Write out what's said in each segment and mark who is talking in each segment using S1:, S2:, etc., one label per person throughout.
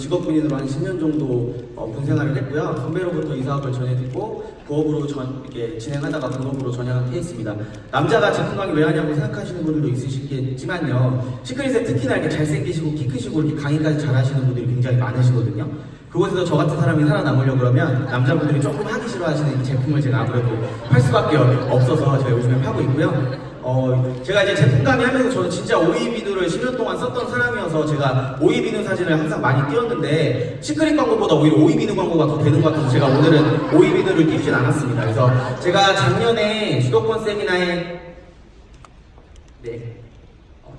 S1: 직업군인으로 한 10년 정도 어, 군 생활을 했고요. 선배로부터 이 사업을 전해 듣고 부업으로 전, 이렇게 진행하다가 본업으로 전향을 했습니다. 남자가 강의 왜 하냐고 생각하시는 분들도 있으시겠지만요. 시크릿에 특히나 이렇게 잘생기시고 키 크시고 이렇게 강의까지 잘하시는 분들이 굉장히 많으시거든요. 그곳에서 저 같은 사람이 살아남으려고 그러면 남자분들이 조금 하기 싫어하시는 이 제품을 제가 아무래도 팔 수밖에 없어서 제가 요즘에 파고 있고요. 어, 제가 이제 제품 강의하면서 저는 진짜 오이 비누를 10년 동안 썼던 사람이어서 제가 오이 비누 사진을 항상 많이 띄웠는데 시크릿 광고보다 오히려 오이 비누 광고가 더 되는 것 같아서 제가 오늘은 오이 비누를 띄우진 않았습니다. 그래서 제가 작년에 수도권 세미나에 네.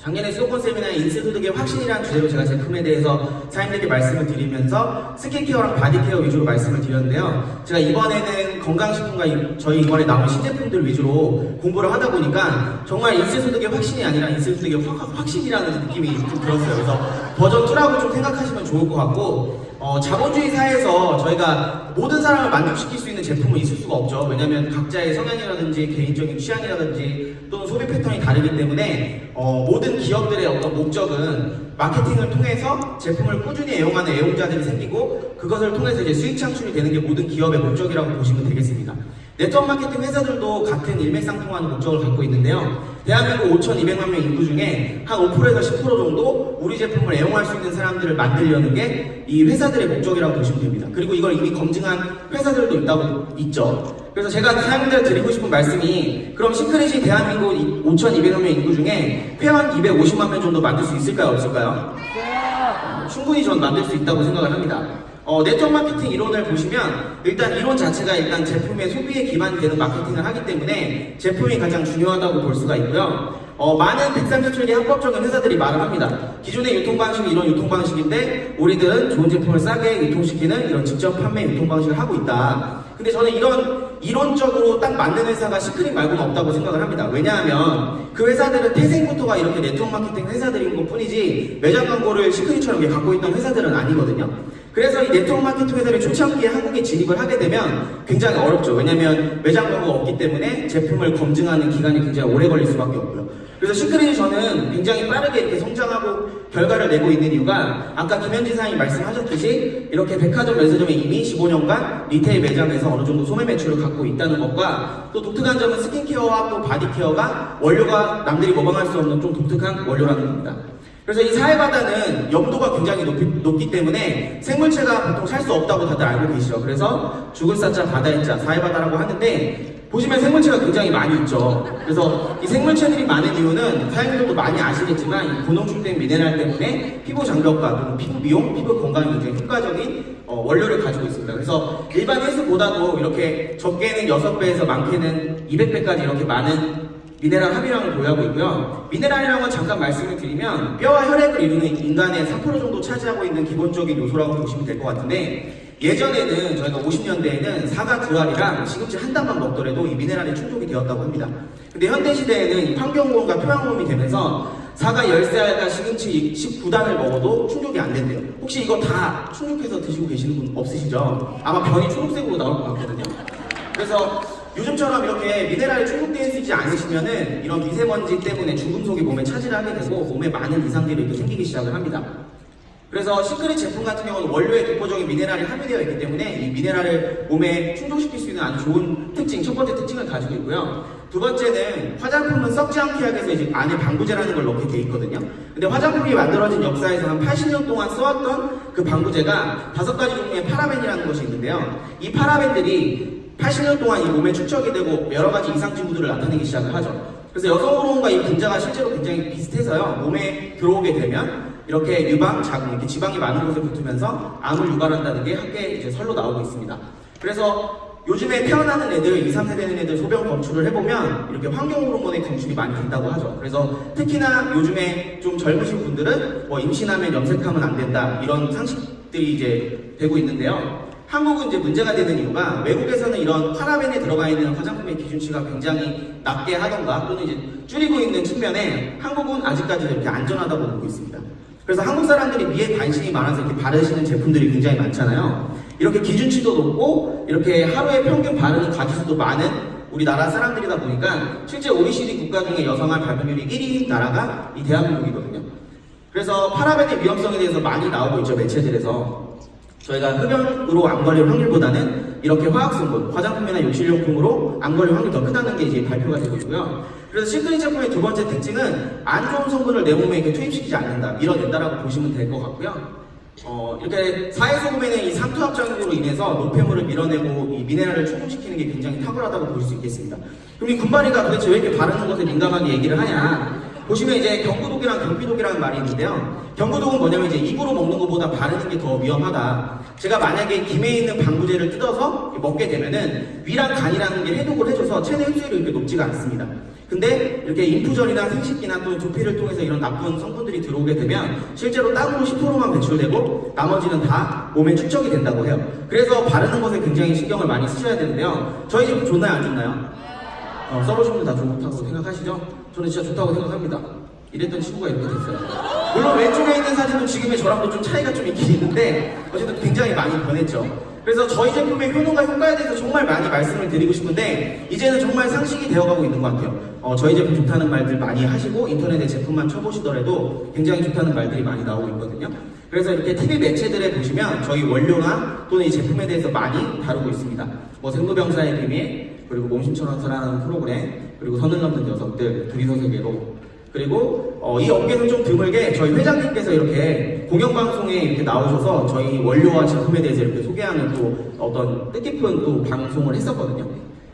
S1: 어, 작년에 수도권 세미나에 인쇄소득의 확신이라는 주제로 제가 제품에 대해서 사장님들께 말씀을 드리면서 스킨케어랑 바디케어 위주로 말씀을 드렸는데요. 제가 이번에는 건강식품과 이- 저희 이번에 나온 신제품들 위주로 공부를 하다 보니까 정말 인쇄소득의 확신이 아니라 인쇄소득의 확, 확신이라는 느낌이 좀 들었어요. 그래서 버전 2라고 좀 생각하시면 좋을 것 같고 어, 자본주의 사회에서 저희가 모든 사람을 만족시킬 수 있는 제품은 있을 수가 없죠. 왜냐하면 각자의 성향이라든지 개인적인 취향이라든지 또는 소비 패턴이 다르기 때문에 어, 모든 기업들의 어떤 목적은 마케팅을 통해서 제품을 꾸준히 애용하는 애용자들이 생기고 그것을 통해서 이제 수익 창출이 되는 게 모든 기업의 목적이라고 보시면 되겠습니다. 네트워크 마케팅 회사들도 같은 일맥상통하는 목적을 갖고 있는데요. 대한민국 5,200만 명 인구 중에 한 5%에서 10% 정도 우리 제품을 애용할 수 있는 사람들을 만들려는 게 이 회사들의 목적이라고 보시면 됩니다. 그리고 이걸 이미 검증한 회사들도 있다고 있죠. 그래서 제가 사장님들 드리고 싶은 말씀이 그럼 시크릿이 대한민국 5,200만 명 인구 중에 회원 250만 명 정도 만들 수 있을까요? 없을까요? 충분히 전 만들 수 있다고 생각을 합니다. 어, 네트워크 마케팅 이론을 보시면 일단 이론 자체가 일단 제품의 소비에 기반이 되는 마케팅을 하기 때문에 제품이 가장 중요하다고 볼 수가 있고요. 어, 많은 137개 합법적인 회사들이 말을 합니다. 기존의 유통 방식이 이런 유통 방식인데 우리들은 좋은 제품을 싸게 유통시키는 이런 직접 판매 유통 방식을 하고 있다. 근데 저는 이런 이론적으로 딱 맞는 회사가 시크릿 말고는 없다고 생각을 합니다. 왜냐하면 그 회사들은 태생부터가 이렇게 네트워크 마케팅 회사들인 것 뿐이지 매장 광고를 시크릿처럼 갖고 있던 회사들은 아니거든요. 그래서 이 네트워크 마케팅 회사를 초창기에 한국에 진입을 하게 되면 굉장히 어렵죠. 왜냐하면 매장 광고가 없기 때문에 제품을 검증하는 기간이 굉장히 오래 걸릴 수밖에 없고요. 그래서 시크릿이 저는 굉장히 빠르게 이렇게 성장하고 결과를 내고 있는 이유가 아까 김현진 사장님 말씀하셨듯이 이렇게 백화점 면세점에 이미 15년간 리테일 매장에서 어느 정도 소매 매출을 갖고 있다는 것과 또 독특한 점은 스킨케어와 또 바디케어가 원료가 남들이 모방할 수 없는 좀 독특한 원료라는 겁니다. 그래서 이 사회바다는 염도가 굉장히 높이, 높기 때문에 생물체가 보통 살 수 없다고 다들 알고 계시죠. 그래서 죽을 사자 바다의 자 사회바다라고 하는데 보시면 생물체가 굉장히 많이 있죠. 그래서 이 생물체들이 많은 이유는 사장님들도 많이 아시겠지만 이 고농축된 미네랄 때문에 피부 장벽과 피부 미용, 피부 건강에 굉장히 효과적인 어, 원료를 가지고 있습니다. 그래서 일반 횟수보다도 이렇게 적게는 6배에서 많게는 200배까지 이렇게 많은 미네랄 함유량을 보유하고 있고요. 미네랄이라는 건 잠깐 말씀을 드리면 뼈와 혈액을 이루는 인간의 3% 정도 차지하고 있는 기본적인 요소라고 보시면 될 것 같은데 예전에는 저희가 50년대에는 사과 두 알이랑 시금치 한 단만 먹더라도 이 미네랄이 충족이 되었다고 합니다. 근데 현대 시대에는 이 환경오염과 토양오염이 되면서 사과 10알과 시금치 19단을 먹어도 충족이 안 된대요. 혹시 이거 다 충족해서 드시고 계시는 분 없으시죠? 아마 변이 초록색으로 나올 것 같거든요. 그래서 요즘처럼 이렇게 미네랄이 충족되어 있지 않으시면은 이런 미세먼지 때문에 중금속이 몸에 차지를 하게 되고 몸에 많은 이상들이 이렇게 생기기 시작을 합니다. 그래서 시크릿 제품 같은 경우는 원료에 독보적인 미네랄이 함유되어 있기 때문에 이 미네랄을 몸에 충족시킬 수 있는 아주 좋은 특징, 첫 번째 특징을 가지고 있고요. 두 번째는 화장품은 썩지 않게 하기 위해서 이제 안에 방부제라는 걸 넣게 돼 있거든요. 근데 화장품이 만들어진 역사에서 한 80년 동안 써왔던 그 방부제가 다섯 가지 종류의 파라벤이라는 것이 있는데요. 이 파라벤들이 80년 동안 이 몸에 축적이 되고 여러 가지 이상 징후들을 나타내기 시작을 하죠. 그래서 여성 호르몬과 이 분자가 실제로 굉장히 비슷해서요. 몸에 들어오게 되면 이렇게 유방, 자궁, 이렇게 지방이 많은 곳에 붙으면서 암을 유발한다는 게 학계에 이제 설로 나오고 있습니다. 그래서 요즘에 태어나는 애들, 2, 3세 되는 애들 소변 검출을 해보면 이렇게 환경 호르몬의 검출이 많이 된다고 하죠. 그래서 특히나 요즘에 좀 젊으신 분들은 뭐 임신하면 염색하면 안 된다 이런 상식들이 이제 되고 있는데요. 한국은 이제 문제가 되는 이유가 외국에서는 이런 파라벤에 들어가 있는 화장품의 기준치가 굉장히 낮게 하던가 또는 이제 줄이고 있는 측면에 한국은 아직까지도 이렇게 안전하다고 보고 있습니다. 그래서 한국 사람들이 미에 관심이 많아서 이렇게 바르시는 제품들이 굉장히 많잖아요. 이렇게 기준치도 높고 이렇게 하루에 평균 바르는 가지수도 많은 우리나라 사람들이다 보니까 실제 OECD 국가 중에 여성할 발병률이 1위인 나라가 이 대한민국이거든요. 그래서 파라벤의 위험성에 대해서 많이 나오고 있죠 매체들에서 저희가 흡연으로 암 걸릴 확률보다는 이렇게 화학 성분, 화장품이나 욕실용품으로 암 걸릴 확률이 더 크다는 게 이제 발표가 되고 있고요. 그래서 시크릿 제품의 두 번째 특징은 안 좋은 성분을 내 몸에 이렇게 투입시키지 않는다, 밀어낸다라고 보시면 될 것 같고요. 어, 이렇게 사회소금에는 이 삼투압 작용으로 인해서 노폐물을 밀어내고 이 미네랄을 충족시키는 게 굉장히 탁월하다고 볼 수 있겠습니다. 그럼 이 군바리가 도대체 왜 이렇게 바르는 것에 민감하게 얘기를 하냐? 보시면 이제 경구독이랑 경피독이라는 말이 있는데요. 경구독은 뭐냐면 이제 입으로 먹는 것보다 바르는 게 더 위험하다. 제가 만약에 김에 있는 방부제를 뜯어서 먹게 되면은 위랑 간이라는 게 해독을 해줘서 체내 흡수율이 이렇게 높지가 않습니다. 근데 이렇게 인프절이나 생식기나 또는 두피를 통해서 이런 나쁜 성분들이 들어오게 되면 실제로 땀으로 10%만 배출되고 나머지는 다 몸에 축적이 된다고 해요. 그래서 바르는 것에 굉장히 신경을 많이 쓰셔야 되는데요. 저희 제품 좋나요 안 좋나요? 어, 분들 다 좋다고 생각하시죠? 저는 진짜 좋다고 생각합니다. 이랬던 친구가 이렇게 됐어요. 물론 왼쪽에 있는 사진도 지금의 저랑도 좀 차이가 좀 있긴 있는데 어쨌든 굉장히 많이 변했죠. 그래서 저희 제품의 효능과 효과에 대해서 정말 많이 말씀을 드리고 싶은데 이제는 정말 상식이 되어가고 있는 것 같아요. 어, 저희 제품 좋다는 말들 많이 하시고 인터넷에 제품만 쳐보시더라도 굉장히 좋다는 말들이 많이 나오고 있거든요. 그래서 이렇게 TV 매체들에 보시면 저희 원료나 또는 이 제품에 대해서 많이 다루고 있습니다. 뭐 생로병사의 비밀, 그리고 몸심처럼 살아가는 프로그램, 그리고 선을 넘는 녀석들, 둘이서 세계로 그리고 어, 이 업계는 좀 드물게 저희 회장님께서 이렇게 공영방송에 이렇게 나오셔서 저희 원료와 제품에 대해서 이렇게 소개하는 또 어떤 뜻깊은 또 방송을 했었거든요.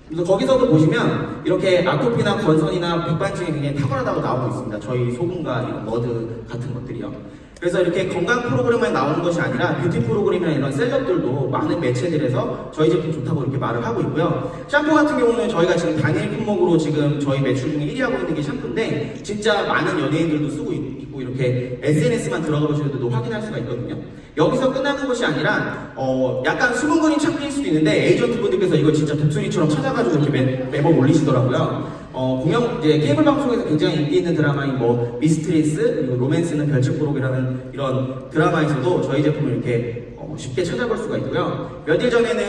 S1: 그래서 거기서도 보시면 이렇게 아토피나 건선이나 백반증이 굉장히 탁월하다고 나오고 있습니다. 저희 소금과 이런 머드 같은 것들이요. 그래서 이렇게 건강 프로그램에 나오는 것이 아니라 뷰티 프로그램이나 이런 셀럽들도 많은 매체들에서 저희 제품 좋다고 이렇게 말을 하고 있고요. 샴푸 같은 경우는 저희가 지금 단일 품목으로 지금 저희 매출 중에 1위 하고 있는 게 샴푸인데 진짜 많은 연예인들도 쓰고 있- 있고 이렇게 SNS만 들어가 보셔도 확인할 수가 있거든요. 여기서 끝나는 것이 아니라 어 약간 수분 그림 찾기일 수도 있는데 에이전트 분들께서 이거 진짜 독수리처럼 찾아가지고 이렇게 매, 매번 올리시더라고요. 어, 공영, 이제 케이블 방송에서 굉장히 인기 있는 드라마인 뭐, 미스트리스, 그리고 로맨스는 별책 부록이라는 이런 드라마에서도 저희 제품을 이렇게 어, 쉽게 찾아볼 수가 있고요. 몇일 전에는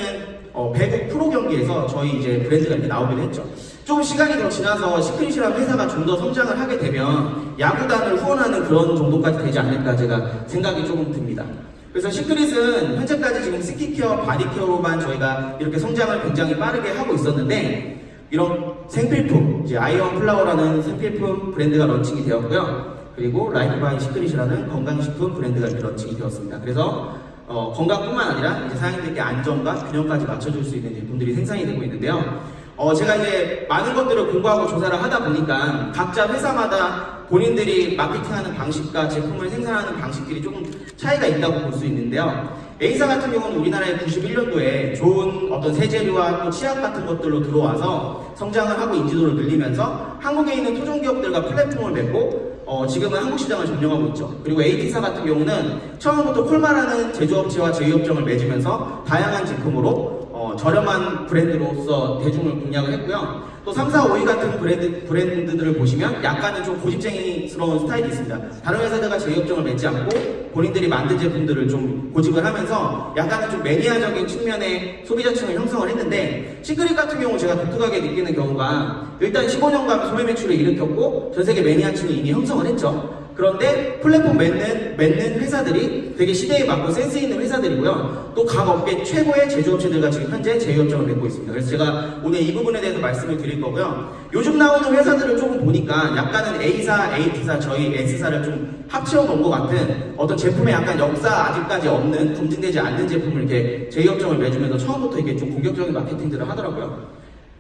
S1: 어, 배구 프로 경기에서 저희 이제 브랜드가 이렇게 나오기도 했죠. 좀 시간이 더 지나서 시크릿이라는 회사가 좀 더 성장을 하게 되면 야구단을 후원하는 그런 정도까지 되지 않을까 제가 생각이 조금 듭니다. 그래서 시크릿은 현재까지 지금 스키케어, 바디케어로만 저희가 이렇게 성장을 굉장히 빠르게 하고 있었는데 이런 생필품, 이제 아이언 플라워라는 생필품 브랜드가 런칭이 되었고요. 그리고 라이프 바이 시크릿이라는 건강식품 브랜드가 런칭이 되었습니다. 그래서 어, 건강뿐만 아니라 이제 사장님들께 안정과 균형까지 맞춰줄 수 있는 제품들이 생산이 되고 있는데요. 어, 제가 이제 많은 것들을 공부하고 조사를 하다 보니까 각자 회사마다 본인들이 마케팅하는 방식과 제품을 생산하는 방식들이 조금 차이가 있다고 볼 수 있는데요. A사 같은 경우는 우리나라에 91년도에 좋은 어떤 세제류와 또 치약 같은 것들로 들어와서 성장을 하고 인지도를 늘리면서 한국에 있는 토종 기업들과 플랫폼을 맺고 어, 지금은 한국 시장을 점령하고 있죠. 그리고 AT사 같은 경우는 처음부터 콜마라는 제조업체와 제휴업종을 맺으면서 다양한 제품으로 어, 저렴한 브랜드로서 대중을 공략을 했고요. 또 3, 4, 5위 같은 브랜드, 브랜드들을 보시면 약간은 좀 고집쟁이스러운 스타일이 있습니다. 다른 회사들과 제휴업종을 맺지 않고 본인들이 만든 제품들을 좀 고집을 하면서 약간은 좀 매니아적인 측면의 소비자층을 형성을 했는데 시크릿 같은 경우 제가 독특하게 느끼는 경우가 일단 15년간 소매 매출을 일으켰고 전 세계 매니아층을 이미 형성을 했죠. 그런데 플랫폼 맺는, 맺는 회사들이 되게 시대에 맞고 센스 있는 회사들이고요. 또 각 업계 최고의 제조업체들과 지금 현재 제휴업종을 맺고 있습니다. 그래서 제가 오늘 이 부분에 대해서 말씀을 드릴 거고요. 요즘 나오는 회사들을 조금 보니까 약간은 A사, AT사, 저희 S사를 좀 합쳐 놓은 것 같은 어떤 제품의 약간 역사 아직까지 없는 검증되지 않는 제품을 이렇게 제휴업종을 맺으면서 처음부터 이렇게 좀 공격적인 마케팅들을 하더라고요.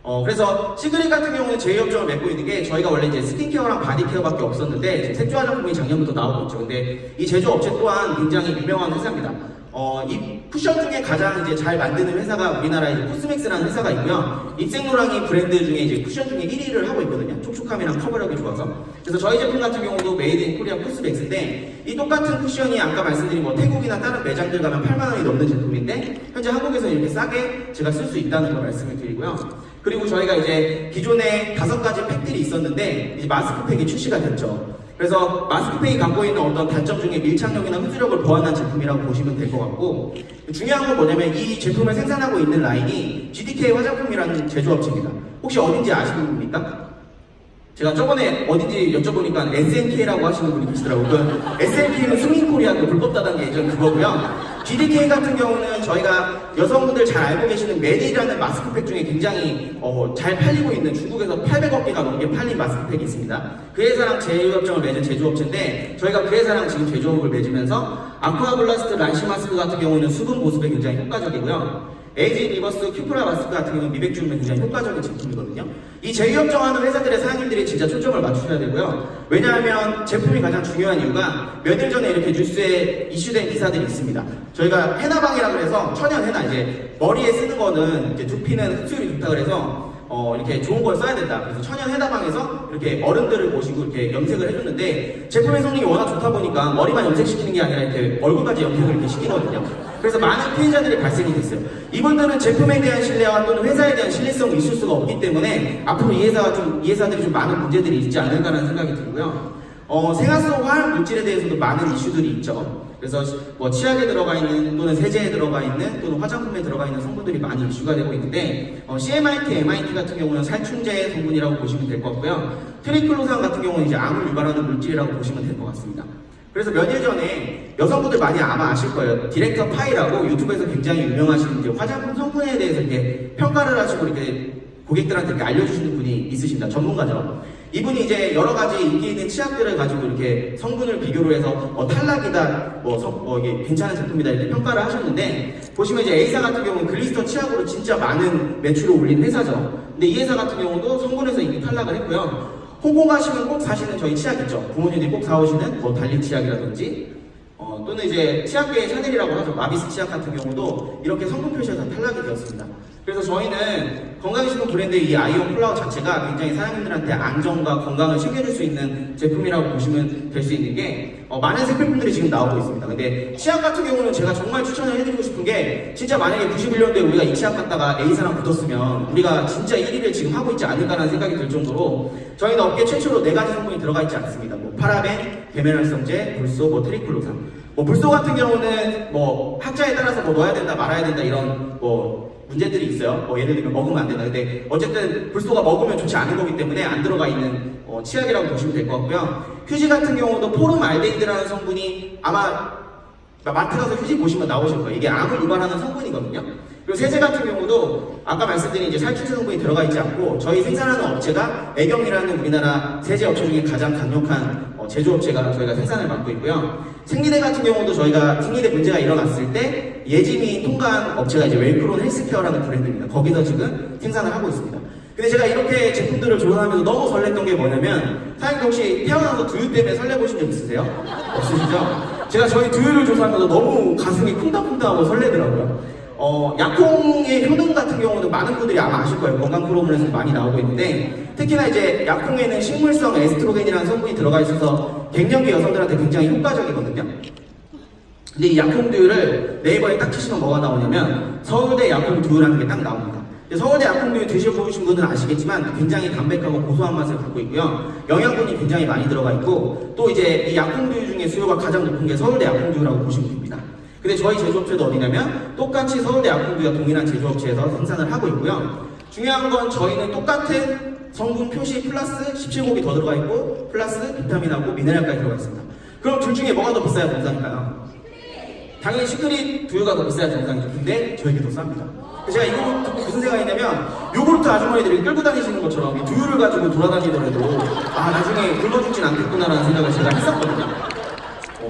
S1: 어, 그래서 시그릿 같은 경우는 제휴업종을 맺고 있는 게 저희가 원래 이제 스킨케어랑 바디케어밖에 없었는데 색조 화장품이 작년부터 나오고 있죠. 근데 이 제조업체 또한 굉장히 유명한 회사입니다. 어, 이 쿠션 중에 가장 이제 잘 만드는 회사가 우리나라에 이제 코스맥스라는 회사가 있고요. 입생노랑이 브랜드 중에 이제 쿠션 중에 1위를 하고 있거든요. 촉촉함이랑 커버력이 좋아서. 그래서 저희 제품 같은 경우도 메이드 인 코리아 코스맥스인데 이 똑같은 쿠션이 아까 말씀드린 뭐 태국이나 다른 매장들 가면 8만 원이 넘는 제품인데 현재 한국에서 이렇게 싸게 제가 쓸 수 있다는 걸 말씀을 드리고요. 그리고 저희가 이제 기존에 다섯 가지 팩들이 있었는데 이제 마스크팩이 출시가 됐죠. 그래서 마스크팩이 갖고 있는 어떤 단점 중에 밀착력이나 흡수력을 보완한 제품이라고 보시면 될 것 같고 중요한 건 뭐냐면 이 제품을 생산하고 있는 라인이 GDK 화장품이라는 제조업체입니다. 혹시 어딘지 아시는 분입니까? 제가 저번에 어딘지 여쭤보니까 SNK라고 하시는 분이 계시더라고요. 그 SNK는 수민코리아 그 불법 다단계 예전 그거고요. GDK 같은 경우는 저희가 여성분들 잘 알고 계시는 메디라는 마스크팩 중에 굉장히 어, 잘 팔리고 있는 중국에서 800억 개가 넘게 팔린 마스크팩이 있습니다. 그 회사랑 제휴협정을 맺은 제조업체인데 저희가 그 회사랑 지금 제조업을 맺으면서 아쿠아블라스트 란시 마스크 같은 경우는 수분 보습에 굉장히 효과적이고요. 에이지 리버스 큐프라 마스크 같은 경우는 미백 주름에 굉장히 효과적인 제품이거든요. 이 제휴협정하는 회사들의 사장님들이 진짜 초점을 맞추셔야 되고요. 왜냐하면 제품이 가장 중요한 이유가 몇 일 전에 이렇게 뉴스에 이슈된 기사들이 있습니다. 저희가 해나방이라 그래서 천연 해나 이제 머리에 쓰는 거는 이제 두피는 흡수율이 좋다 그래서 어, 이렇게 좋은 걸 써야 된다. 그래서 천연 해나방에서 이렇게 어른들을 모시고 이렇게 염색을 해줬는데 제품의 성능이 워낙 좋다 보니까 머리만 염색시키는 게 아니라 이렇게 얼굴까지 염색을 이렇게 시키거든요. 그래서 많은 피해자들이 발생이 됐어요. 이분들은 제품에 대한 신뢰와 또는 회사에 대한 신뢰성이 있을 수가 없기 때문에 앞으로 이 회사가 좀, 이 회사들이 좀 많은 문제들이 있지 않을까라는 생각이 들고요. 어, 속 화학 물질에 대해서도 많은 이슈들이 있죠. 그래서 뭐 치약에 들어가 있는 또는 세제에 들어가 있는 또는 화장품에 들어가 있는 성분들이 많이 이슈가 되고 있는데 어, CMIT, MIT 같은 경우는 살충제 성분이라고 보시면 될 것 같고요. 트리클로산 같은 경우는 이제 암을 유발하는 물질이라고 보시면 될 것 같습니다. 그래서 몇일 전에 여성분들 많이 아마 아실 거예요. 디렉터 파이라고 유튜브에서 굉장히 유명하신 이제 화장품 성분에 대해서 이렇게 평가를 하시고 이렇게 고객들한테 이렇게 알려주시는 분이 있으십니다. 전문가죠. 이분이 이제 여러 가지 인기 있는 치약들을 가지고 이렇게 성분을 비교를 해서 어, 탈락이다, 뭐, 성- 뭐 이게 괜찮은 제품이다 이렇게 평가를 하셨는데 보시면 이제 A사 같은 경우는 글리스터 치약으로 진짜 많은 매출을 올린 회사죠. 근데 이 회사 같은 경우도 성분에서 이미 탈락을 했고요. 가시면 꼭 사시는 저희 치약 있죠. 부모님들이 꼭 사오시는 뭐 달린 치약이라든지 어, 또는 이제 치약계의 샤넬이라고 하죠. 마비스 치약 같은 경우도 이렇게 성분 표시에서 탈락이 되었습니다. 그래서 저희는 건강식품 브랜드의 이 아이온 플라워 자체가 굉장히 사장님들한테 안정과 건강을 챙겨줄 수 있는 제품이라고 보시면 될 수 있는 게 어, 많은 색필품들이 지금 나오고 있습니다. 근데 치약 같은 경우는 제가 정말 추천을 해드리고 싶은 게 진짜 만약에 91년도에 우리가 이 치약 갖다가 A사랑 붙었으면 우리가 진짜 1위를 지금 하고 있지 않을까라는 생각이 들 정도로 저희는 업계 최초로 네 가지 성분이 들어가 있지 않습니다. 뭐 파라벤, 계면활성제, 불소, 뭐 트리클로산. 뭐 불소 같은 경우는 뭐 학자에 따라서 뭐 넣어야 된다 말아야 된다 이런 뭐 문제들이 있어요. 뭐 예를 들면 먹으면 안 된다. 근데 어쨌든 불소가 먹으면 좋지 않은 거기 때문에 안 들어가 있는 어, 치약이라고 보시면 될 것 같고요. 휴지 같은 경우도 포름알데히드라는 성분이 아마 마트 가서 휴지 보시면 나오실 거예요. 이게 암을 유발하는 성분이거든요. 그리고 세제 같은 경우도 아까 말씀드린 이제 살충제 성분이 들어가 있지 않고 저희 생산하는 업체가 애경이라는 우리나라 세제 업체 중에 가장 강력한 어, 제조업체가 저희가 생산을 맡고 있고요. 생리대 같은 경우도 저희가 생리대 문제가 일어났을 때 예짐이 통과한 업체가 이제 웰크론 헬스케어라는 브랜드입니다. 거기서 지금 생산을 하고 있습니다. 근데 제가 이렇게 제품들을 조사하면서 너무 설렜던 게 뭐냐면 사장님 혹시 태어나서 두유 때문에 설레보신 적 있으세요? 없으시죠? 제가 저희 두유를 조사하면서 너무 가슴이 쿵닥쿵닥하고 설레더라고요. 어, 약콩의 효능 같은 경우는 많은 분들이 아마 아실 거예요. 건강 프로그램에서 많이 나오고 있는데 특히나 이제 약콩에는 식물성 에스트로겐이라는 성분이 들어가 있어서 갱년기 여성들한테 굉장히 효과적이거든요. 근데 이 약콩 두유를 네이버에 딱 치시면 뭐가 나오냐면 서울대 약콩 두유라는 게 딱 나옵니다. 서울대 약콩 두유 드셔보신 분은 아시겠지만 굉장히 담백하고 고소한 맛을 갖고 있고요. 영양분이 굉장히 많이 들어가 있고 또 이제 이 약콩 두유 중에 수요가 가장 높은 게 서울대 약콩 두유라고 보시면 됩니다. 근데 저희 제조업체도 어디냐면 똑같이 서울대 두유와 동일한 제조업체에서 생산을 하고 있고요. 중요한 건 저희는 똑같은 성분 표시 플러스 17곡이 더 들어가 있고 플러스 비타민하고 미네랄까지 들어가 있습니다. 그럼 둘 중에 뭐가 더 비싸야 정상일까요? 당연히 시크릿 두유가 더 비싸야 정상이죠. 근데 저에게 더 쌉니다. 제가 이거 듣고 무슨 생각이냐면 요구르트 아주머니들이 끌고 다니시는 것처럼 이 두유를 가지고 돌아다니더라도 아 나중에 굶어 죽진 않겠구나라는 생각을 제가 했었거든요.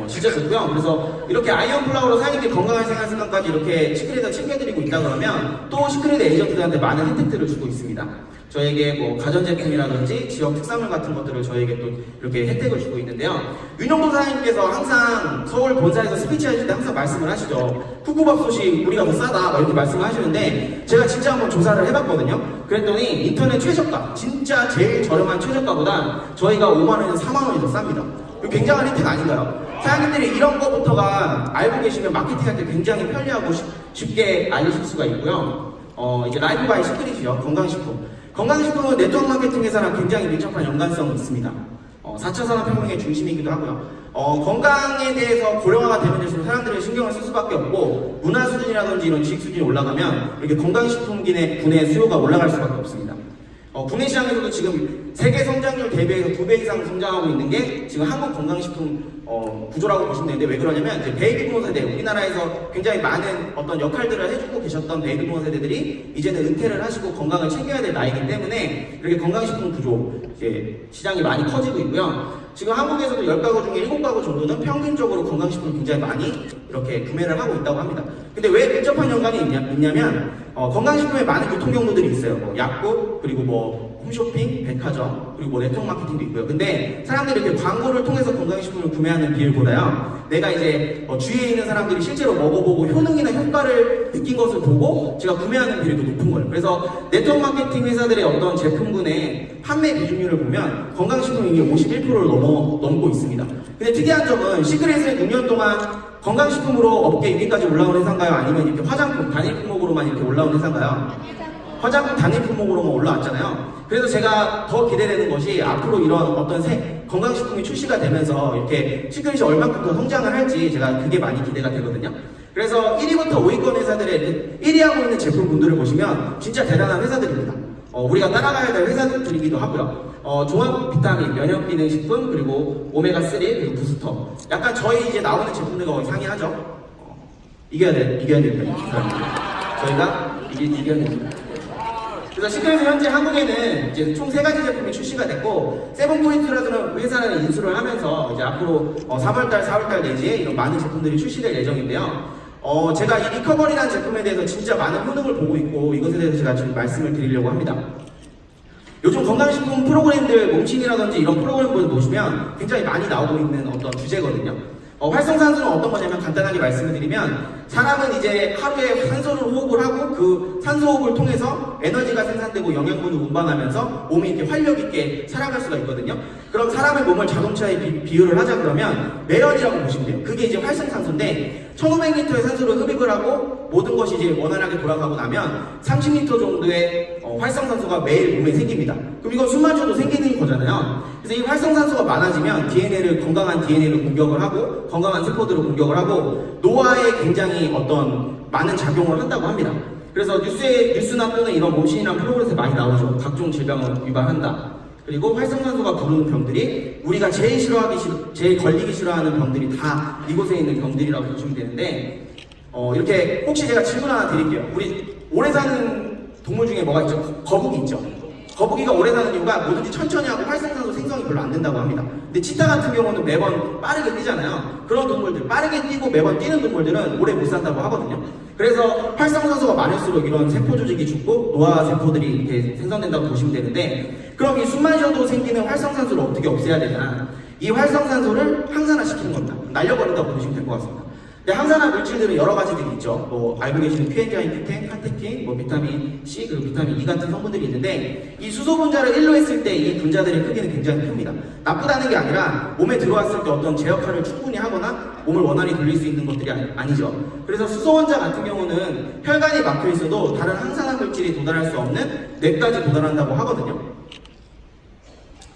S1: 어, 진짜 좋고요. 그래서 이렇게 아이언 플라워로 사장님들 건강한 생활 습관까지 이렇게 시크릿을 챙겨드리고 있다 그러면 또 시크릿 에이전트들한테 많은 혜택들을 주고 있습니다. 저에게 뭐 가전제품이라든지 지역 특산물 같은 것들을 저에게 또 이렇게 혜택을 주고 있는데요. 윤영도 사장님께서 항상 서울 본사에서 스피치 하실 때 항상 말씀을 하시죠. 후쿠밥솥이 우리가 더 싸다 막 이렇게 말씀을 하시는데 제가 진짜 한번 조사를 해봤거든요. 그랬더니 인터넷 최저가 진짜 제일 저렴한 최저가보다 저희가 5만 원에서 4만 원이 더 쌉니다. 굉장한 혜택 아닌가요? 사장님들이 이런 거부터가 알고 계시면 마케팅할 때 굉장히 편리하고 쉽- 쉽게 알리실 수가 있고요. 어, 이제 라이프 바이 시크릿이요. 건강식품. 건강식품은 네트워크 마케팅 회사랑 굉장히 밀접한 연관성이 있습니다. 어, 4차 산업혁명의 중심이기도 하고요. 어, 건강에 대해서 고령화가 되면 될수록 사람들이 신경을 쓸 수밖에 없고 문화 수준이라든지 이런 지식 수준이 올라가면 이렇게 건강식품 군의 분의 수요가 올라갈 수밖에 없습니다. 어, 국내 시장에서도 지금 세계 성장률 대비해서 두 배 이상 성장하고 있는 게 지금 한국 건강식품 어, 구조라고 보시면 되는데 왜 그러냐면 이제 베이비 부모 세대 우리나라에서 굉장히 많은 어떤 역할들을 해주고 계셨던 베이비 부모 세대들이 이제는 은퇴를 하시고 건강을 챙겨야 될 나이기 때문에 이렇게 건강식품 구조 이제 시장이 많이 커지고 있고요. 지금 한국에서도 10가구 중에 7가구 정도는 평균적으로 건강식품을 굉장히 많이 이렇게 구매를 하고 있다고 합니다. 근데 왜 밀접한 연관이 있냐, 있냐면 어, 건강식품에 많은 유통 경로들이 있어요. 뭐 약국 그리고 뭐 홈쇼핑, 백화점 그리고 뭐 네트워크 마케팅도 있고요. 근데 사람들이 이렇게 광고를 통해서 건강식품을 구매하는 비율보다요. 내가 이제 어, 주위에 있는 사람들이 실제로 먹어보고 효능이나 효과를 느낀 것을 보고 제가 구매하는 비율이 더 높은 거예요. 그래서 네트워크 마케팅 회사들의 어떤 제품군의 판매 비중률을 보면 건강식품이 이게 51%를 넘어, 넘고 있습니다. 근데 특이한 점은 시크릿은 6년 동안 건강식품으로 업계 6위까지 올라온 회사인가요? 아니면 이렇게 화장품 단일 품목으로만 이렇게 올라온 회사인가요? 화장품 단일 품목으로만 올라왔잖아요. 그래서 제가 더 기대되는 것이 앞으로 이런 어떤 새 건강식품이 출시가 되면서 이렇게 시크릿이 얼마큼 더 성장을 할지 제가 그게 많이 기대가 되거든요. 그래서 1위부터 5위권 회사들의 1위 하고 있는 제품군들을 보시면 진짜 대단한 회사들입니다. 어, 우리가 따라가야 될 회사들이기도 하고요. 어, 종합 비타민, 면역 기능 식품, 그리고 오메가3, 그리고 부스터. 약간 저희 이제 나오는 제품들과 거의 상이하죠. 어, 이겨야 돼, 이겨야 됩니다. 저희가 이기, 이겨야 됩니다. 그래서 시크릿은 현재 한국에는 이제 총 세 가지 제품이 출시가 됐고 세븐포인트라는 회사를 인수를 하면서 이제 앞으로 어, 3월달, 4월달 내지에 이런 많은 제품들이 출시될 예정인데요. 어, 제가 이 리커버리라는 제품에 대해서 진짜 많은 효능을 보고 있고 이것에 대해서 제가 지금 말씀을 드리려고 합니다. 요즘 건강식품 프로그램들 몸칭이라든지 이런 프로그램들 보시면 굉장히 많이 나오고 있는 어떤 주제거든요. 어, 활성산소는 어떤 거냐면 간단하게 말씀을 드리면 사람은 이제 하루에 산소를 호흡을 하고 그 산소 호흡을 통해서 에너지가 생산되고 영양분을 운반하면서 몸이 이렇게 활력 있게 살아갈 수가 있거든요. 그럼 사람의 몸을 자동차에 비, 비유를 하자 그러면 매연이라고 보시면 돼요. 그게 이제 활성산소인데 1500리터의 산소를 흡입을 하고 모든 것이 이제 원활하게 돌아가고 나면 30리터 정도의 어, 활성산소가 매일 몸에 생깁니다. 그럼 이건 쉬어도 생기는 거잖아요. 그래서 이 활성산소가 많아지면 DNA를 건강한 DNA를 공격을 하고 건강한 세포들을 공격을 하고 노화에 굉장히 어떤 많은 작용을 한다고 합니다. 그래서 뉴스에 뉴스나 또는 이런 몸신이나 프로그램에 많이 나오죠. 각종 질병을 유발한다. 그리고 활성산소가 부르는 병들이 우리가 제일 싫어하기 싫, 제일 걸리기 싫어하는 병들이 다 이곳에 있는 병들이라고 보시면 되는데 어, 이렇게 혹시 제가 질문 하나 드릴게요. 우리 오래 사는 동물 중에 뭐가 있죠? 거- 거북이 있죠. 거북이가 오래 사는 이유가 뭐든지 천천히 하고 활성산소 생성이 별로 안 된다고 합니다. 근데 치타 같은 경우는 매번 빠르게 뛰잖아요. 그런 동물들, 빠르게 뛰고 매번 뛰는 동물들은 오래 못 산다고 하거든요. 그래서 활성산소가 많을수록 이런 세포 조직이 죽고 노화 세포들이 이렇게 생성된다고 보시면 되는데 그럼 이 숨만 쉬어도 생기는 활성산소를 어떻게 없애야 되나? 이 활성산소를 항산화시키는 겁니다. 날려버린다고 보시면 될 것 같습니다. 근데 항산화 물질들은 여러 가지들이 있죠. 뭐 알고 계시는 퀴엔자인 큐텐, 카테킨, 뭐 비타민 C 그리고 비타민 E 같은 성분들이 있는데 이 수소 분자를 일로 했을 때 이 분자들의 크기는 굉장히 큽니다. 나쁘다는 게 아니라 몸에 들어왔을 때 어떤 제 역할을 충분히 하거나 몸을 원활히 돌릴 수 있는 것들이 아니, 아니 죠. 그래서 수소 원자 같은 경우는 혈관이 막혀 있어도 다른 항산화 물질이 도달할 수 없는 뇌까지 도달한다고 하거든요.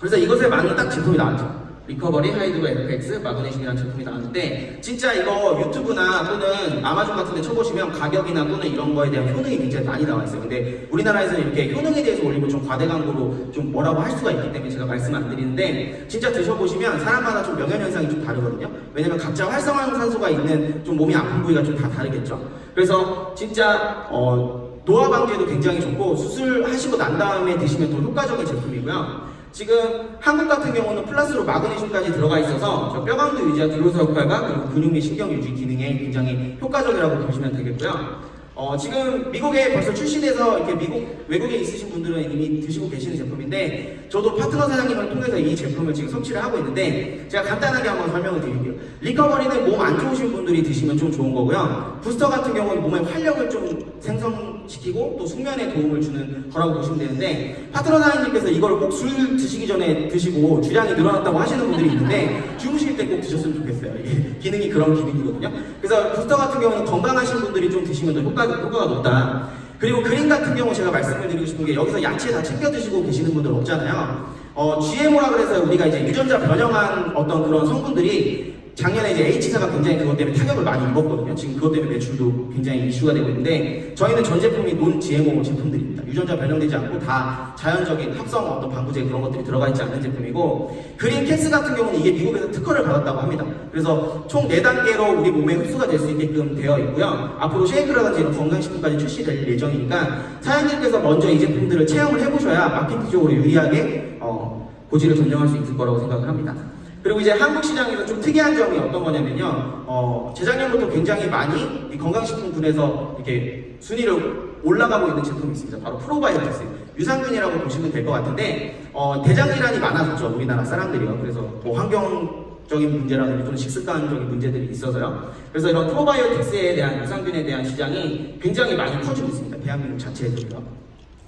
S1: 그래서 이것에 맞는 딱 제품이 나왔죠. 리커버리 하이드로 FX 마그네슘이라는 제품이 나왔는데 진짜 이거 유튜브나 또는 아마존 같은 데 쳐보시면 가격이나 또는 이런 거에 대한 효능이 굉장히 많이 나와 있어요. 근데 우리나라에서는 이렇게 효능에 대해서 올리면 좀 과대 광고로 좀 뭐라고 할 수가 있기 때문에 제가 말씀 안 드리는데 진짜 드셔보시면 사람마다 좀 명현 현상이 좀 다르거든요. 왜냐면 각자 활성산소가 있는 좀 몸이 아픈 부위가 좀 다 다르겠죠. 그래서 진짜 어 노화 방지에도 굉장히 좋고 수술하시고 난 다음에 드시면 더 효과적인 제품이고요. 지금 한국 같은 경우는 플러스로 마그네슘까지 들어가 있어서 저 뼈강도 유지와 딜로사 효과가 그리고 근육 및 신경 유지 기능에 굉장히 효과적이라고 보시면 되겠고요. 어, 지금 미국에 벌써 출시돼서 이렇게 미국 외국에 있으신 분들은 이미 드시고 계시는 제품인데 저도 파트너 사장님을 통해서 이 제품을 지금 섭취를 하고 있는데 제가 간단하게 한번 설명을 드릴게요. 리커버리는 몸 안 좋으신 분들이 드시면 좀 좋은 거고요. 부스터 같은 경우는 몸에 활력을 좀 생성 시키고 또 숙면에 도움을 주는 거라고 보시면 되는데 파트너 사장님께서 이걸 꼭 술 드시기 전에 드시고 주량이 늘어났다고 하시는 분들이 있는데 주무실 때 꼭 드셨으면 좋겠어요. 이게 기능이 그런 기능이거든요. 그래서 부스터 같은 경우는 건강하신 분들이 좀 드시면 더 효과, 효과가 높다. 그리고 그린 같은 경우 제가 말씀을 드리고 싶은 게 여기서 야채 다 챙겨 드시고 계시는 분들 없잖아요. 어, GMO라 그래서 우리가 이제 유전자 변형한 어떤 그런 성분들이 작년에 이제 H사가 굉장히 그것 때문에 타격을 많이 입었거든요. 지금 그것 때문에 매출도 굉장히 이슈가 되고 있는데 저희는 전 제품이 논 GMO 제품들입니다. 유전자 변형되지 않고 다 자연적인 합성 어떤 방부제 그런 것들이 들어가 있지 않는 제품이고 그린 캐스 같은 경우는 이게 미국에서 특허를 받았다고 합니다. 그래서 총 4단계로 우리 몸에 흡수가 될 수 있게끔 되어 있고요. 앞으로 쉐이크라든지 이런 건강식품까지 출시될 예정이니까 사장님께서 먼저 이 제품들을 체험을 해보셔야 마케팅적으로 유리하게 어, 고지를 점령할 수 있을 거라고 생각을 합니다. 그리고 이제 한국 시장에서 좀 특이한 점이 어떤 거냐면요. 어, 재작년부터 굉장히 많이 이 건강식품 군에서 이렇게 순위를 올라가고 있는 제품이 있습니다. 바로 프로바이오틱스. 유산균이라고 보시면 될 것 같은데, 어, 대장 질환이 많아졌죠. 우리나라 사람들이요. 그래서 뭐 환경 적인 문제라든지 좀 식습관적인 문제들이 있어서요. 그래서 이런 프로바이오틱스에 대한 유산균에 대한 시장이 굉장히 많이 커지고 있습니다. 대한민국 자체에서요.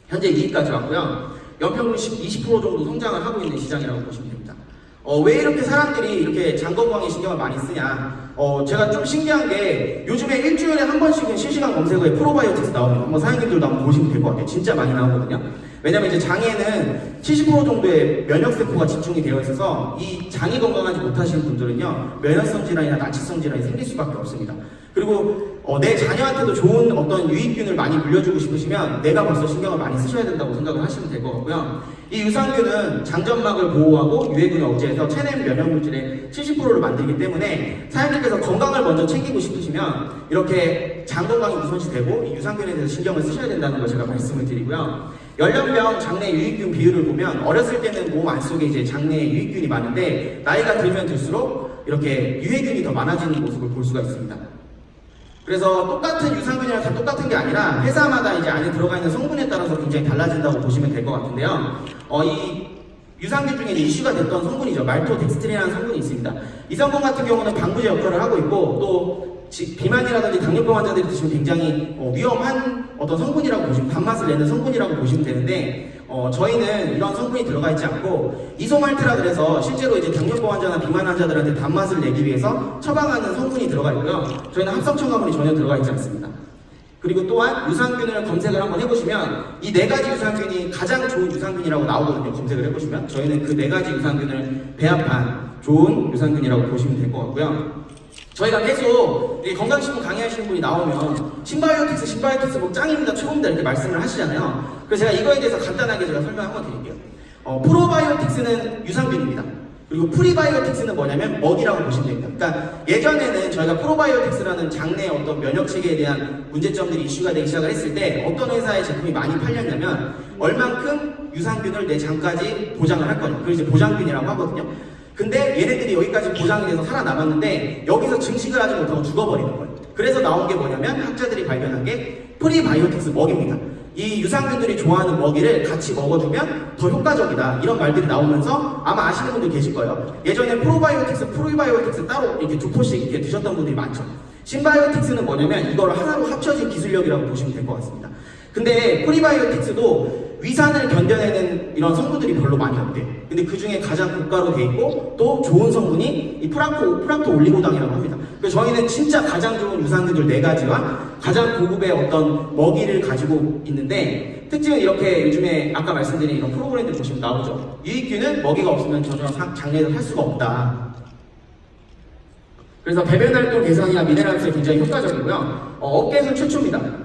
S1: 현재 2위까지 왔고요. 연평균 20% 정도 성장을 하고 있는 시장이라고 보시면 됩니다. 어, 왜 이렇게 사람들이 이렇게 장건강에 신경을 많이 쓰냐? 어, 제가 좀 신기한 게 요즘에 일주일에 한 번씩은 실시간 검색어에 프로바이오틱스 나옵니다. 한번 사장님들도 한번 보시면 될 것 같아요. 진짜 많이 나오거든요. 왜냐면 이제 장에는 70% 정도의 면역세포가 집중이 되어 있어서 이 장이 건강하지 못하시는 분들은요, 면역성 질환이나 나치성 질환이 생길 수밖에 없습니다. 그리고 어, 내 자녀한테도 좋은 어떤 유익균을 많이 물려주고 싶으시면 내가 벌써 신경을 많이 쓰셔야 된다고 생각을 하시면 될 것 같고요. 이 유산균은 장점막을 보호하고 유해균을 억제해서 체내 면역 물질의 70%를 만들기 때문에 사장님께서 건강을 먼저 챙기고 싶으시면 이렇게 장 건강이 우선시 되고 이 유산균에 대해서 신경을 쓰셔야 된다는 걸 제가 말씀을 드리고요. 연령별 장내 유익균 비율을 보면 어렸을 때는 몸 안 속에 이제 장내 유익균이 많은데 나이가 들면 들수록 이렇게 유해균이 더 많아지는 모습을 볼 수가 있습니다. 그래서 똑같은 유산균이랑 다 똑같은 게 아니라 회사마다 이제 안에 들어가 있는 성분에 따라서 굉장히 달라진다고 보시면 될 것 같은데요. 어, 이 유산균 중에 이슈가 됐던 성분이죠. 말토덱스트린이라는 성분이 있습니다. 이 성분 같은 경우는 방부제 역할을 하고 있고 또 지- 비만이라든지 당뇨병 환자들이 드시면 굉장히 어, 위험한 어떤 성분이라고 보시면 단맛을 내는 성분이라고 보시면 되는데 어, 저희는 이런 성분이 들어가 있지 않고 이소말트라 그래서 실제로 이제 당뇨병 환자나 비만 환자들한테 단맛을 내기 위해서 처방하는 성분이 들어가 있고요. 저희는 합성 첨가물이 전혀 들어가 있지 않습니다. 그리고 또한 유산균을 검색을 한번 해보시면 이 네 가지 유산균이 가장 좋은 유산균이라고 나오거든요. 검색을 해보시면 저희는 그 네 가지 유산균을 배합한 좋은 유산균이라고 보시면 될 것 같고요. 저희가 계속 이 건강식품 강의하시는 분이 나오면 신바이오틱스, 신바이오틱스 뭐 짱입니다, 최고입니다 이렇게 말씀을 하시잖아요. 그래서 제가 이거에 대해서 간단하게 제가 설명 한번 드릴게요. 어, 프로바이오틱스는 유산균입니다. 그리고 프리바이오틱스는 뭐냐면 먹이라고 보시면 됩니다. 그러니까 예전에는 저희가 프로바이오틱스라는 장내 어떤 면역 체계에 대한 문제점들이 이슈가 되기 시작을 했을 때 어떤 회사의 제품이 많이 팔렸냐면 얼만큼 유산균을 내 장까지 보장을 할 거냐. 그걸 이제 보장균이라고 하거든요. 근데 얘네들이 여기까지 보장이 돼서 살아남았는데 여기서 증식을 하지 못하고 죽어버리는 거예요. 그래서 나온 게 뭐냐면 학자들이 발견한 게 프리바이오틱스 먹입니다. 이 유산균들이 좋아하는 먹이를 같이 먹어주면 더 효과적이다. 이런 말들이 나오면서 아마 아시는 분들 계실 거예요. 예전에 프로바이오틱스, 프리바이오틱스 따로 이렇게 두 포씩 이렇게 드셨던 분들이 많죠. 신바이오틱스는 뭐냐면 이걸 하나로 합쳐진 기술력이라고 보시면 될 것 같습니다. 근데 프리바이오틱스도 위산을 견뎌내는 이런 성분들이 별로 많이 없대요. 근데 그 중에 가장 고가로 돼 있고 또 좋은 성분이 이 프락토, 프락토 올리고당이라고 합니다. 그래서 저희는 진짜 가장 좋은 유산균들 네 가지와 가장 고급의 어떤 먹이를 가지고 있는데 특징은 이렇게 요즘에 아까 말씀드린 이런 프로그램들 보시면 나오죠. 유익균은 먹이가 없으면 전혀 상- 장례를 할 수가 없다. 그래서 배변 활동 개선이나 미네랄 흡수에 굉장히 효과적이고요. 어, 업계에서 최초입니다.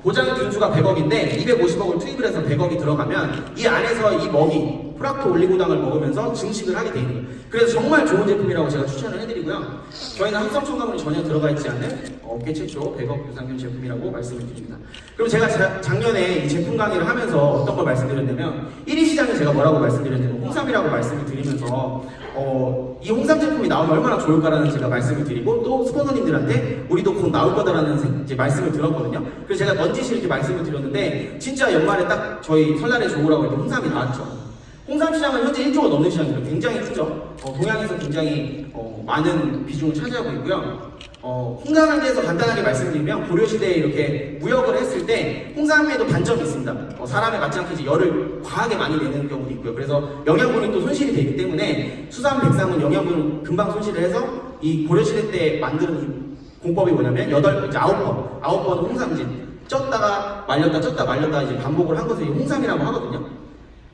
S1: 어, 보장 균수가 100억인데 250억을 투입을 해서 100억이 들어가면 이 안에서 이 먹이 프락토 올리고당을 먹으면서 증식을 하게 돼 있는 거예요. 그래서 정말 좋은 제품이라고 제가 추천을 해드리고요. 저희는 합성 첨가물이 전혀 들어가 있지 않은 업계 최초 100억 유산균 제품이라고 말씀을 드립니다. 그럼 제가 자- 작년에 이 제품 강의를 하면서 어떤 걸 말씀드렸냐면 1위 시장에 제가 뭐라고 말씀드렸냐면 홍삼이라고 말씀을 드리면서 어, 이 홍삼 제품이 나오면 얼마나 좋을까라는 제가 말씀을 드리고 또 스폰서님들한테 우리도 곧 나올 거다라는 생- 이제 말씀을 들었거든요. 그래서 제가 넌지시 이렇게 말씀을 드렸는데 진짜 연말에 딱 저희 설날에 좋으라고 이렇게 홍삼이 나왔죠. 홍삼 시장은 현재 1조가 넘는 시장이에요. 굉장히 크죠. 어, 동양에서 굉장히 어, 많은 비중을 차지하고 있고요. 어, 홍삼에 대해서 간단하게 말씀드리면 고려 시대에 이렇게 무역을 했을 때 홍삼에도 단점이 있습니다. 어, 사람에 맞지 않게 이제 열을 과하게 많이 내는 경우도 있고요. 그래서 영양분이 또 손실이 되기 때문에 수삼, 백삼은 영양분을 금방 손실을 해서 이 고려 시대 때 만드는 이 공법이 뭐냐면 여덟 이제 아홉 번, 아홉 홍삼 이제 쪘다가 말렸다 쪘다 말렸다 이제 반복을 한 것을 이 홍삼이라고 하거든요.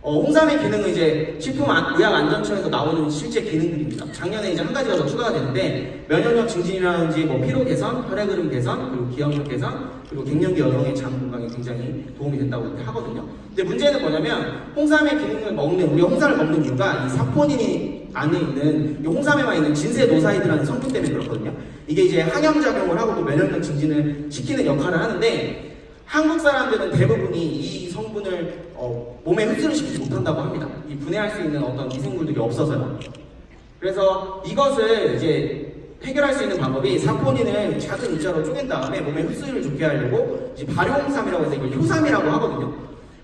S1: 어, 홍삼의 기능은 이제 식품 의약 안전처에서 나오는 실제 기능들입니다. 작년에 이제 한 가지가 더 추가가 되는데 면역력 증진이라든지 뭐 피로 개선, 혈액 흐름 개선, 그리고 기억력 개선, 그리고 갱년기 여성의 장 건강에 굉장히 도움이 된다고 이렇게 하거든요. 근데 문제는 뭐냐면 홍삼의 기능을 먹는 우리가 홍삼을 먹는 이유가 이 사포닌이 안에 있는 이 홍삼에만 있는 진세노사이드라는 성분 때문에 그렇거든요. 이게 이제 항염 작용을 하고 또 면역력 증진을 시키는 역할을 하는데 한국 사람들은 대부분이 이 성분을 어, 몸에 흡수를 시키지 못한다고 합니다. 이 분해할 수 있는 어떤 미생물들이 없어서요. 그래서 이것을 이제 해결할 수 있는 방법이 사포닌을 작은 입자로 쪼갠 다음에 몸에 흡수를 좋게 하려고 이제 발효홍삼이라고 해서 이걸 효삼이라고 하거든요.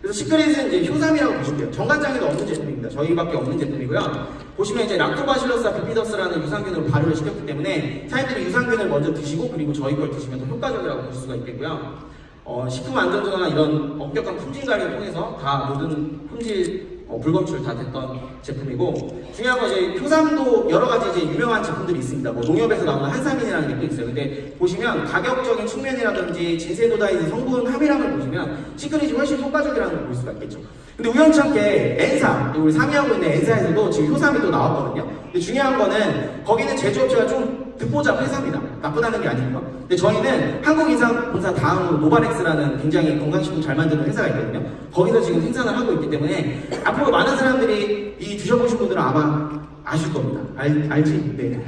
S1: 그래서 시크릿은 이제 효삼이라고 보시면 돼요. 정관장에도 없는 제품입니다. 저희밖에 없는 제품이고요. 보시면 이제 락토바실러스 비피더스라는 유산균으로 발효를 시켰기 때문에 사람들이 유산균을 먼저 드시고 그리고 저희 걸 드시면 더 효과적이라고 볼 수가 있겠고요. 어, 식품 안전조사나 이런 엄격한 품질 관리를 통해서 다 모든 품질 어, 불검출 다 됐던 제품이고 중요한 건 이제 효삼도 여러 가지 이제 유명한 제품들이 있습니다. 뭐 농협에서 나오는 한삼인이라는 게 또 있어요. 근데 보시면 가격적인 측면이라든지 진세도다이드 성분 함유량을 보시면 시크릿이 훨씬 효과적이라는 걸 볼 수가 있겠죠. 근데 우연찮게 엔사 우리 상의하고 있는 엔사에서도 지금 효삼이 또 나왔거든요. 근데 중요한 거는 거기는 제조업체가 좀 듣보잡 회사입니다. 나쁘다는 게 아니고요. 근데 저희는 한국인상공사 다음으로 노바렉스라는 굉장히 건강식품 잘 만드는 회사가 있거든요. 거기서 지금 생산을 하고 있기 때문에 앞으로 많은 사람들이 이 드셔보신 분들은 아마 아실 겁니다. 알, 알지? 네.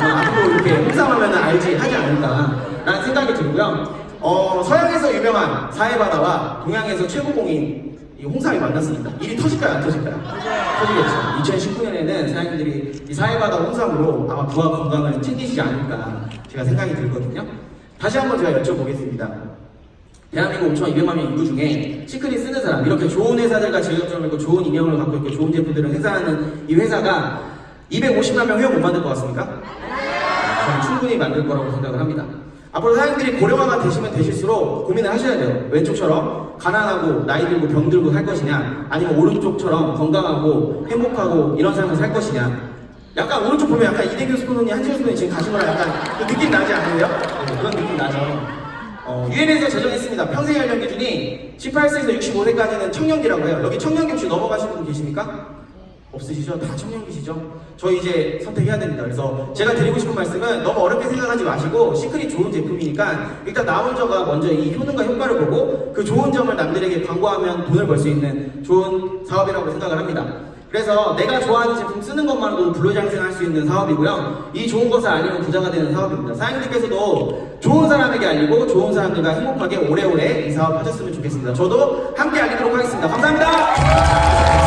S1: 아마 앞으로 이렇게 홍삼하면 알지 하지 않을까라는 생각이 들고요. 어, 서양에서 유명한 사해바다와 동양에서 최고봉인 이 홍삼이 만났으니까 일이 터질까요? 안 터질까요? 터지겠죠. 2019년에는 사장님들이 이 사해바다 홍삼으로 아마 부하 건강을 챙기시지 않을까 제가 생각이 들거든요. 다시 한번 제가 여쭤보겠습니다. 대한민국 5,200만 명 인구 중에 시크릿 쓰는 사람, 이렇게 좋은 회사들과 제휴점을 있고 좋은 인형을 갖고 있고 좋은 제품들을 생산하는 이 회사가 250만 명 회원 못 만들 것 같습니까? 저는 충분히 만들 거라고 생각을 합니다. 앞으로 사장님들이 고령화가 되시면 되실수록 고민을 하셔야 돼요. 왼쪽처럼 가난하고 나이 들고 병 들고 살 것이냐, 아니면 오른쪽처럼 건강하고 행복하고 이런 삶을 살 것이냐. 약간 오른쪽 보면 약간 이대규 스포너니 한지호 스포너니 지금 가신 거랑 약간 그 느낌 나지 않으세요? 네, 그런 느낌 나죠. 어, 유엔에서 제정했습니다. 평생 연령 기준이 18세에서 65세까지는 청년기라고 해요. 여기 청년기 혹시 넘어가시는 분 계십니까? 없으시죠? 다 청년기시죠? 저희 이제 선택해야 됩니다. 그래서 제가 드리고 싶은 말씀은 너무 어렵게 생각하지 마시고 시크릿 좋은 제품이니까 일단 나 먼저가 먼저 이 효능과 효과를 보고 그 좋은 점을 남들에게 광고하면 돈을 벌 수 있는 좋은 사업이라고 생각을 합니다. 그래서 내가 좋아하는 제품 쓰는 것만으로도 불로장생할 수 있는 사업이고요. 이 좋은 것을 알리면 부자가 되는 사업입니다. 사장님들께서도 좋은 사람에게 알리고 좋은 사람들과 행복하게 오래오래 이 사업 하셨으면 좋겠습니다. 저도 함께 알리도록 하겠습니다. 감사합니다.